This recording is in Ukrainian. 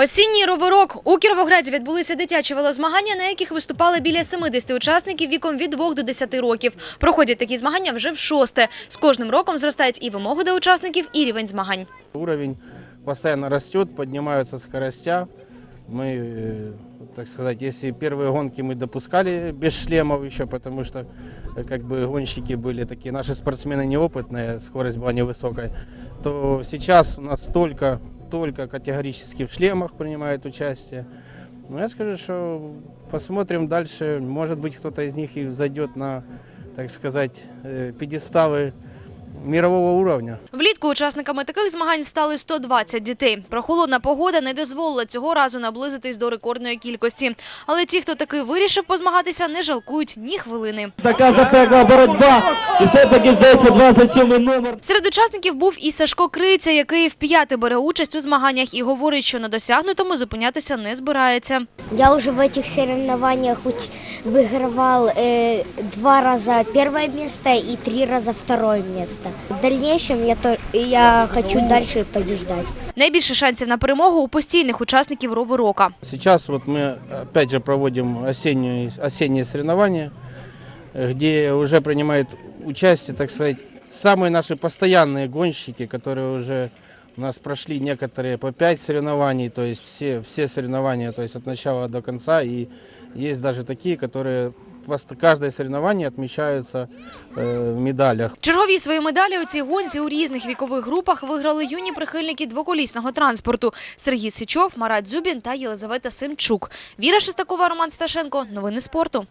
Осінній роверок у Кіровограді відбулися дитячі велозмагання, на яких виступали біля 70 учасників віком від 2 до 10 років. Проходять такі змагання вже в шосте. З кожним роком зростають і вимоги до учасників, і рівень змагань. Уровень постоянно растет, поднимаются скоростя. Мы, э, так сказать, если первые гонки мы допускали без шлемов еще, потому что э, как бы гонщики были такие, наши спортсмены неопытные, скорость была невысокая, то сейчас у нас только, только категорически в шлемах принимают участие. Но я скажу, что посмотрим дальше, может быть кто-то из них и зайдет на, так сказать, э, пьедесталы мирового уровня. Влітку учасниками таких змагань стали 120 дітей. Прохолодна погода не дозволила цього разу наблизитись до рекордної кількості. Але ті, хто таки вирішив позмагатися, не жалкують ні хвилини. Така запекла боротьба. І все-таки здається 27 номер. Серед учасників був і Сашко Криця, який вп'яте бере участь у змаганнях і говорить, що на досягнутому зупинятися не збирається. Я уже в этих соревнованиях уч- выигрывал э, два раза первое место и три раза второе место. В дальнейшем я, то, я хочу дальше побеждать. Найбільше шансів на перемогу у постійних учасників роверока. Сейчас вот мы опять же проводим осенние, осенние соревнования, э, где уже принимают участие, так сказать, самые наши постоянные гонщики, которые уже у нас прошли некоторые по пять соревнований, то есть все, все соревнования, то есть от начала до конца. И есть даже такие, которые каждое соревнование отмечаются э, в медалях. Чергові свої медалі у цій гонці у різних вікових групах виграли юні прихильники двоколісного транспорту Сергій Сичов, Марат Дзюбін та Єлизавета Семчук. Віра Шестакова, Роман Сташенко. Новини спорту.